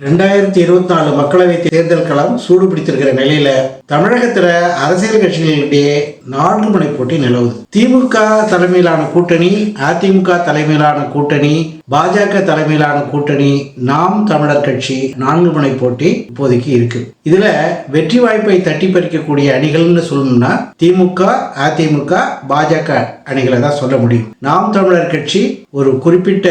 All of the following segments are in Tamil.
ரெண்டாயிரத்தி இருபத்தி நாலு மக்களவை தேர்தல் களம் சூடு பிடித்திருக்கிற நிலையில தமிழகத்துல அரசியல் கட்சிகளிடையே நான்கு முனை போட்டி நிலவுது. திமுக தலைமையிலான கூட்டணி அதிமுக தலைமையிலான கூட்டணி பாஜக தலைமையிலான கூட்டணி நாம் தமிழர் கட்சி நான்கு முனை போட்டி இப்போதைக்கு இருக்கு. இதுல வெற்றி வாய்ப்பை தட்டி பறிக்கக்கூடிய அணிகள்னு சொல்லணும்னா திமுக அதிமுக பாஜக அணிகளை தான் சொல்ல முடியும். நாம் தமிழர் கட்சி ஒரு குறிப்பிட்ட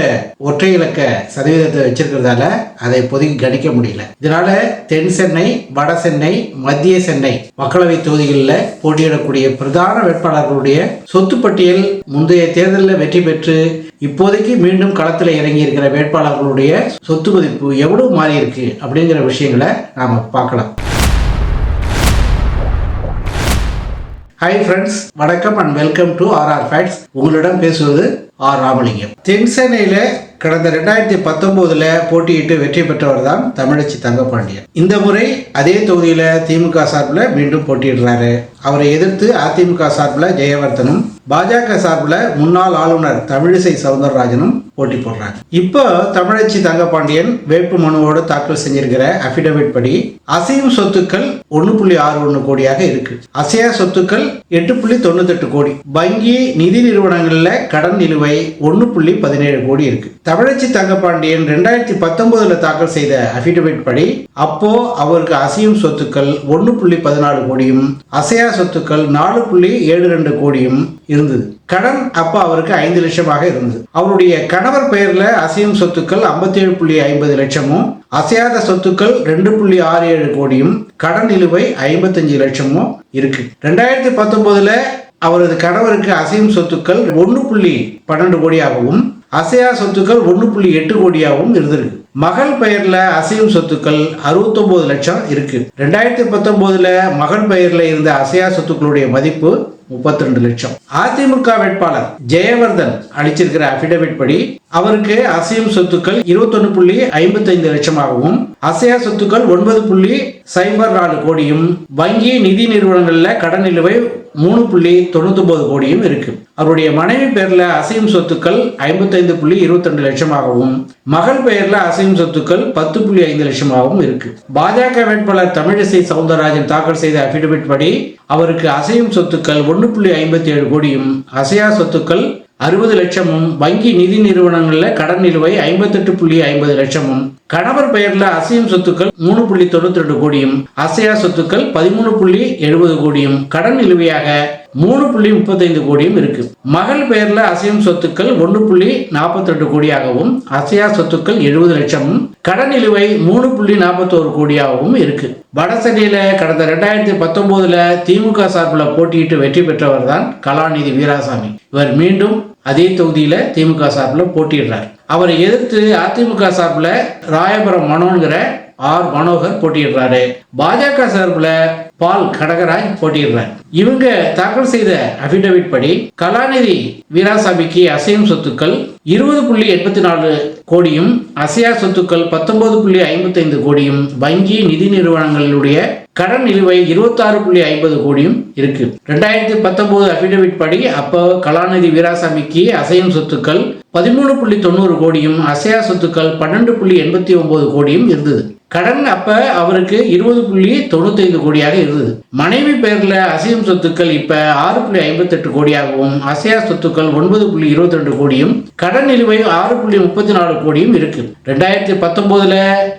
ஒற்றை இலக்க சதவீதத்தை வச்சிருக்கிறதால அதை இப்போதைக்கு கணிக்க முடியல. இதனால தென் சென்னை வட சென்னை மத்திய சென்னை மக்களவை தொகுதிகளில் போட்டியிடக்கூடிய பிரதான வேட்பாளர்களுடைய சொத்து பட்டியல் முந்தைய தேர்தலில் வெற்றி பெற்று இப்போதைக்கு மீண்டும் களத்தில் இறங்கி இருக்கிற வேட்பாளர்களுடைய சொத்து மதிப்பு எவ்வளவு மாறி இருக்கு அப்படிங்கிற விஷயங்களை நாம பார்க்கலாம். ஹாய் ஃப்ரெண்ட்ஸ் வணக்கம் and welcome to RR facts உங்களிடம் பேசுவது ஆர் ராமலிங்கம். தென் சென்னையில கடந்த ரெண்டாயிரத்தி பத்தொன்பதுல போட்டியிட்டு வெற்றி பெற்றவர் தான் தமிழச்சி தங்கப்பாண்டியன். இந்த முறை அதே தொகுதியில திமுக சார்பில் மீண்டும் போட்டியிடுறாரு. அவரை எதிர்த்து அதிமுக சார்பில் ஜெயவர்தனும் பாஜக சார்பில் முன்னாள் ஆளுநர் தமிழிசை சவுந்தரராஜனும் போட்டி போடுறாங்க. இப்போ தமிழச்சி தங்கப்பாண்டியன் வேட்பு மனுவோடு தாக்கல் செஞ்சிருக்கிற அபிடவிட் படி அசையும் சொத்துக்கள் ஒன்று புள்ளி ஆறு ஒன்று கோடியாக இருக்கு. அசையா சொத்துக்கள் எட்டு புள்ளி தொண்ணூத்தெட்டு கோடி. வங்கி நிதி நிறுவனங்கள்ல கடன் நிலுவை ஒன்று புள்ளி பதினேழு கோடி இருக்கு. தமிழச்சி தங்கப்பாண்டியன் ரெண்டாயிரத்தி பத்தொன்பதுல தாக்கல் செய்த அபிடவிட் படி அப்போ அவருக்கு அசையும் சொத்துக்கள் ஒன்று புள்ளி பதினாலு கோடியும் அசையா சொத்துக்கள் நாலு புள்ளி ஏழு ரெண்டு கோடியும் இருந்தது. கடன் அப்போ அவருக்கு ஐந்து லட்சமாக இருந்தது. அவருடைய கணவர் பெயரில் அசையும் சொத்துக்கள் ஐம்பத்தி ஏழு புள்ளி ஐம்பது லட்சமும் அசையாத சொத்துக்கள் ரெண்டு புள்ளி ஆறு ஏழு கோடியும் கடன் நிலுவை ஐம்பத்தஞ்சு லட்சமும் இருக்கு. ரெண்டாயிரத்தி பத்தொன்பதுல அவரது கணவருக்கு அசையும் சொத்துக்கள் ஒன்று புள்ளி பன்னெண்டு கோடியாகவும் அசையா சொத்துக்கள் ஒன்று புள்ளி எட்டு கோடியாகவும் இருந்திருக்கு. மகள் பெயர்ல அசையும் சொத்துக்கள் அறுபத்தொன்பது லட்சம் இருக்கு. ரெண்டாயிரத்தி பத்தொன்பதுல மகள் பெயர்ல இருந்த அசையா சொத்துக்களுடைய மதிப்பு முப்பத்தி ரெண்டு லட்சம். அதிமுக வேட்பாளர் ஜெயவர்தன் அளிச்சிருக்கிற அபிடவிட் படி அவருக்கு அசையும் சொத்துக்கள் இருபத்தொன்னு புள்ளி ஐம்பத்தைந்து லட்சமாகவும் அசையா சொத்துக்கள் ஒன்பது புள்ளி சைபர் நாலு கோடியும் வங்கி நிதி நிறுவனங்கள்ல கடன் நிலுவை மூணு புள்ளி தொண்ணூத்தொன்பது கோடியும் இருக்கு. அவருடைய மனைவி பேர்ல அசையும் சொத்துக்கள் ஐம்பத்தைந்து புள்ளி இருபத்தி ரெண்டு லட்சமாகவும் மகள் பெயர்ல அசையும் சொத்துக்கள் பத்து புள்ளி ஐந்து லட்சமாகவும் இருக்கு. பாஜக வேட்பாளர் தமிழிசை சவுந்தரராஜன் தாக்கல் செய்த அபிடவிட் படி அவருக்கு அசையும் சொத்துக்கள் ஒன்று புள்ளி ஐம்பத்தி ஏழு கோடியும் அசையா சொத்துக்கள் அறுபது லட்சமும் வங்கி நிதி நிறுவனங்கள்ல கடன் நிலுவை ஐம்பத்தெட்டு புள்ளி ஐம்பது லட்சமும் கணவர் பெயர்ல அசையும் சொத்துக்கள் மூணு புள்ளி தொண்ணூத்தி ரெண்டு கோடியும். அசையா சொத்துக்கள் பதிமூணு புள்ளி எழுபது கோடியும். கடன் நிலுவையாக மூணு புள்ளி முப்பத்தைந்து கோடியும் இருக்கு. மகள் பெயர்ல அசையும் சொத்துக்கள் ஒன்று புள்ளி நாற்பத்தி ரெண்டு கோடியாகவும் அசையா சொத்துக்கள் எழுபது லட்சமும் கடன் நிலுவை மூணு புள்ளி நாற்பத்தோரு கோடியாகவும் இருக்கு. வடசென்னையில கடந்த ரெண்டாயிரத்தி பத்தொன்பதுல திமுக சார்பில் போட்டியிட்டு வெற்றி பெற்றவர் தான் கலாநிதி வீராசாமி. இவர் மீண்டும் அதே தொகுதியில திமுக சார்பில் போட்டியிடுறார். அவரை எதிர்த்து அதிமுக சார்பில் ராயபுரம் மனோங்கிற ஆர் மனோகர் போட்டியிடுறாரு. பாஜக சார்பில் பால் கடகராய் போட்டியிடுறார். இவங்க தாக்கல் செய்த அபிடவிட் படி கலாநிதி வீராசாமிக்கு அசையும் சொத்துக்கள் இருபது புள்ளி எண்பத்தி நாலு கோடியும் அசையா சொத்துக்கள் பத்தொன்பது புள்ளி ஐம்பத்தைந்து கோடியும் வங்கி நிதி நிறுவனங்களுடைய கடன் நிலுவை இருபத்தாறு புள்ளி ஐம்பது கோடியும் இருக்கு. ரெண்டாயிரத்தி பத்தொன்பது அபிடவிட் படி அப்போ கலாநிதி வீராசாமிக்கு அசையும் சொத்துக்கள் பதிமூணு புள்ளி தொண்ணூறு கோடியும் அசையா சொத்துக்கள் பன்னெண்டு புள்ளி எண்பத்தி ஒன்பது கோடியும் இருந்தது. கடன் அப்ப அவருக்கு இருபது புள்ளி தொண்ணூத்தைந்து கோடியாக இருந்தது. மனைவி பெயர்ல அசையும் சொத்துக்கள் இப்ப ஆறு புள்ளி ஐம்பத்தெட்டு கோடியாகவும் அசையா சொத்துக்கள் ஒன்பது புள்ளி இருபத்தி ரெண்டு கோடியும் கடன் நிலுவை ஆறு புள்ளி முப்பத்தி நாலு கோடியும் இருக்கு. ரெண்டாயிரத்தி பத்தொன்பதுல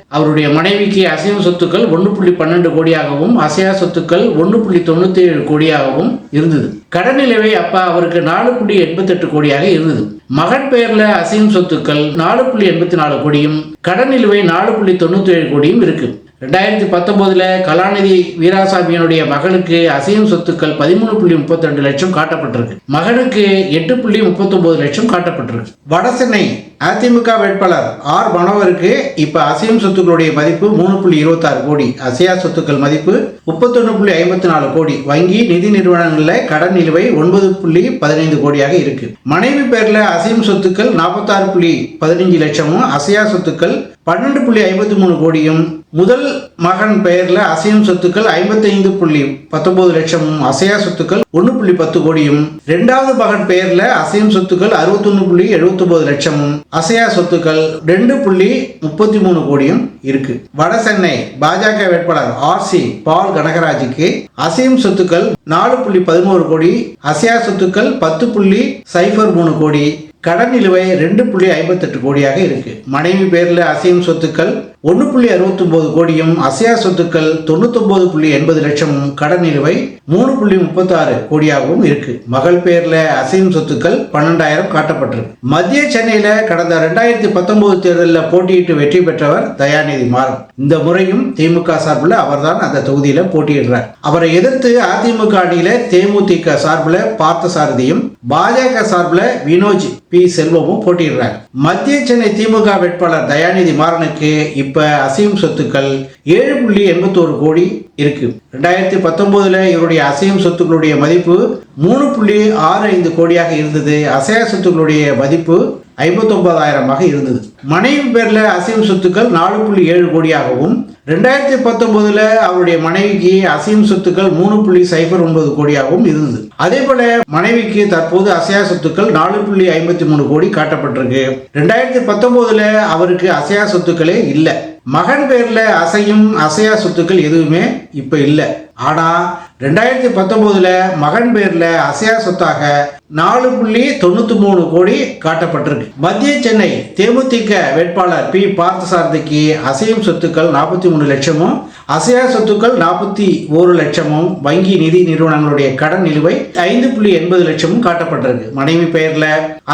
அவருடைய மனைவிக்கு அசையும் சொத்துக்கள் ஒன்று புள்ளி பன்னெண்டு கோடியாகவும் அசையா சொத்துக்கள் ஒன்று புள்ளி தொண்ணூத்தி ஏழு கோடியாகவும் இருந்தது. கடன் நிலுவை அப்பா அவருக்கு நாலு புள்ளி எண்பத்தெட்டு கோடியாக இருந்தது. மகன் பெயர்ல அசையும் சொத்துக்கள் நாலு புள்ளி எண்பத்தி நாலு கோடியும் கடன் நிலுவை நாலு புள்ளி தொண்ணூத்தி ஏழு கோடியும் இருக்கு. ரெண்டாயிரத்தி பத்தொன்பதுல கலாநிதி வீராசாமியனுடைய மகனுக்கு அசையும் சொத்துக்கள் பதிமூணு புள்ளி முப்பத்தி ரெண்டு லட்சம் காட்டப்பட்டிருக்கு. மகனுக்கு எட்டு புள்ளி முப்பத்தொன்பது லட்சம் காட்டப்பட்டிருக்கு. வடசென்னை அதிமுக வேட்பாளர் ஆர் மனோகருக்கு இப்ப அசையும் சொத்துக்களுடைய மதிப்பு மூணு புள்ளி இருபத்தாறு கோடி. அசையா சொத்துக்கள் மதிப்பு முப்பத்தொன்னு புள்ளி ஐம்பத்தி நாலு கோடி. வங்கி நிதி நிறுவனங்களில் கடன் நிலுவை ஒன்பது புள்ளி பதினைந்து கோடியாக இருக்கு. மனைவி பேர்ல அசையும் சொத்துக்கள் நாற்பத்தாறு புள்ளி பதினஞ்சு லட்சமும் அசையா சொத்துக்கள் பன்னெண்டு புள்ளி ஐம்பத்தி மூணு கோடியும் முதல் மகன் பெயர்ல அசையும் சொத்துக்கள் ஐம்பத்தைந்து புள்ளி பத்தொன்பது லட்சமும் அசையா சொத்துக்கள் ஒன்று புள்ளி பத்து கோடியும் இரண்டாவது மகன் பெயர்ல அசையும் சொத்துக்கள் அறுபத்தொன்னு புள்ளி எழுபத்தொன்பது லட்சமும் அசையா சொத்துக்கள் ரெண்டு புள்ளி முப்பத்தி மூணு கோடியும் இருக்கு. வட சென்னை பாஜக வேட்பாளர் ஆர் சி பால் கனகராஜுக்கு அசையும் சொத்துக்கள் நாலு புள்ளி பதினோரு கோடி அசையா சொத்துக்கள் பத்து புள்ளி சைபர் மூணு கோடி. கடன் நிலுவை ரெண்டு புள்ளி ஐம்பத்தெட்டு கோடியாக இருக்கு. மனைவி பேரில் அசையும் சொத்துக்கள் ஒன்று புள்ளி அறுபத்தொம்போது கோடியும் அசையா சொத்துக்கள் தொண்ணூத்தொம்போது புள்ளி எண்பது லட்சமும் கடன் நிலுவை மூணு புள்ளி முப்பத்தாறு கோடியாகவும் இருக்கு. மகள் பேரில் அசையும் சொத்துக்கள் பன்னெண்டாயிரம் காட்டப்பட்டிருக்கு. மத்திய சென்னையில கடந்த ரெண்டாயிரத்தி பத்தொன்பது தேர்தலில் போட்டியிட்டு வெற்றி பெற்றவர் தயாநிதி மாறன். இந்த முறையும் திமுக சார்பில் அவர்தான் அந்த தொகுதியில் போட்டியிடுறார். அவரை எதிர்த்து அதிமுக அணியில தேமுதிக சார்பில் பார்த்த சாரதியும் பாஜக சார்பில் வினோஜ் பி. செல்வமும் போட்டியிடுறாங்க மத்திய சென்னை திமுக வேட்பாளர் தயாநிதி மாறனுக்கு இப்ப அசையும் சொத்துக்கள் ஏழு புள்ளி எண்பத்தோரு கோடி இருக்கு. ரெண்டாயிரத்தி பத்தொன்பதுல இவருடைய அசையும் சொத்துக்களுடைய மதிப்பு மூணு புள்ளி ஆறு ஐந்து கோடியாக இருந்தது. அசைய சொத்துக்களுடைய மதிப்பு ஐம்பத்தொன்பதாயிரமாக இருந்தது. மனைவி பேர்ல அசையும் சொத்துக்கள் நாலு புள்ளி ஏழு கோடியாகவும் ரெண்டாயிரத்தி பத்தொன்பதுல அவருடைய மனைவிக்கு அசையும் சொத்துக்கள் மூணு புள்ளி சைபர் ஒன்பது கோடியாகவும் இருந்தது. அதே போல மனைவிக்கு தற்போது அசையா சொத்துக்கள் நாலு புள்ளி ஐம்பத்தி மூணு கோடி காட்டப்பட்டிருக்கு. ரெண்டாயிரத்தி பத்தொன்பதுல அவருக்கு அசையா சொத்துக்களே இல்லை. மகன் பேர்ல அசையும் அசையா சொத்துக்கள் எதுவுமே இப்ப இல்லை. ஆனா ரெண்டாயிரத்தி பத்தொன்பதுல மகன் பேர்ல அசையா சொத்தாக நாலு புள்ளி தொண்ணூத்தி மூணு கோடி காட்டப்பட்டிருக்கு. மத்திய சென்னை தேமுதிக வேட்பாளர் பி. பார்த்தசாரதிக்கு அசையும் சொத்துக்கள் நாற்பத்தி மூணு லட்சமும் அசையா சொத்துக்கள் நாற்பத்தி ஒரு லட்சமும் வங்கி நிதி நிறுவனங்களுடைய கடன் நிலுவை ஐந்து புள்ளி எண்பது லட்சமும் காட்டப்பட்டிருக்கு. மனைவி பெயர்ல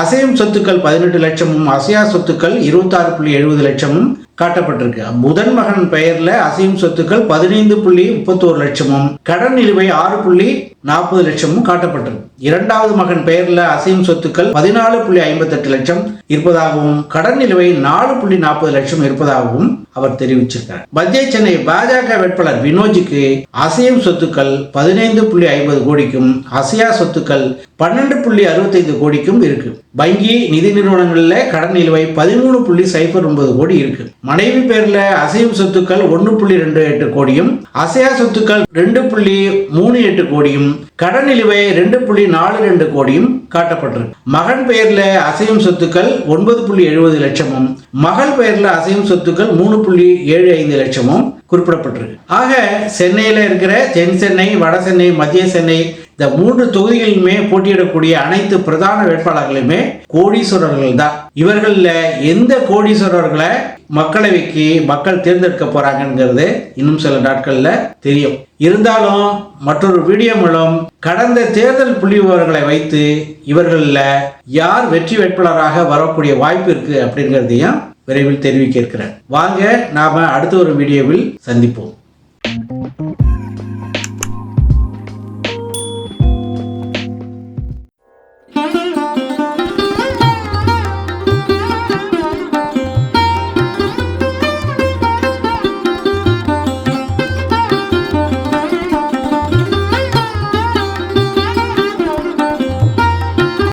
அசையும் சொத்துக்கள் பதினெட்டு லட்சமும் அசையா சொத்துக்கள் இருபத்தாறு புள்ளி எழுபது லட்சமும் காட்டப்பட்டிருக்கு. முதன் மகன் பெயர்ல அசையும் சொத்துக்கள் பதினைந்து புள்ளி முப்பத்தோரு லட்சமும் கடன் நிலுவை ஆறு புள்ளி நாற்பது லட்சமும் காட்டப்பட்டிருக்கு. இரண்டாவது மகன் பெயர்ல அசையும் சொத்துக்கள் பதினாலு புள்ளி ஐம்பத்தெட்டு லட்சம் இருப்பதாகவும் கடன் நிலுவை நாலு புள்ளி நாற்பது லட்சம் இருப்பதாகவும் அவர் தெரிவிச்சிருக்கார். மத்திய சென்னை பாஜக வேட்பாளர் வினோஜிக்கு அசையும் சொத்துக்கள் பதினைந்து புள்ளி ஐம்பது கோடிக்கும் அசையா சொத்துக்கள் பன்னெண்டு புள்ளி அறுபத்தைந்து கோடிக்கும் இருக்கு. வங்கி நிதி நிறுவனங்களில் கடன் நிலுவை பதிமூணு புள்ளி சைபர் ஒன்பது கோடி இருக்கு. மனைவி பேர்ல அசையும் சொத்துக்கள் ஒன்று புள்ளி ரெண்டு எட்டு கோடியும் அசையா சொத்துக்கள் ரெண்டு புள்ளி மூணு எட்டு கோடியும் கடன் நிலுவை ரெண்டு புள்ளி நாலு ரெண்டு கோடியும் காட்டப்பட்டிருக்கு. மகன் பெயர்ல அசையும் சொத்துக்கள் ஒன்பது புள்ளி எழுபது லட்சமும் மகள் பெயர்ல அசையும் சொத்துக்கள் மூணு புள்ளி ஏழு ஐந்து லட்சமும் குறிப்பிடப்பட்டிருக்கு. ஆக சென்னையில் இருக்கிற தென் சென்னை வட சென்னை மத்திய சென்னை இந்த மூன்று தொகுதிகளிலுமே போட்டியிடக்கூடிய அனைத்து பிரதான வேட்பாளர்களுமே கோடீஸ்வரர்கள் தான் இவர்களில் எந்த கோடீஸ்வரர்களை மக்களவைக்கு மக்கள் தேர்ந்தெடுக்க போறாங்கிறது இன்னும் சில நாட்கள்ல தெரியும். இருந்தாலும் மற்றொரு வீடியோ மூலம் கடந்த தேர்தல் புள்ளி விவரங்களை வைத்து இவர்களில் யார் வெற்றி வேட்பாளராக வரக்கூடிய வாய்ப்பு இருக்கு அப்படிங்கிறதையும் விரைவில் தெரிவிக்க இருக்கிறேன். வாங்க நாம அடுத்த ஒரு வீடியோவில் சந்திப்போம்.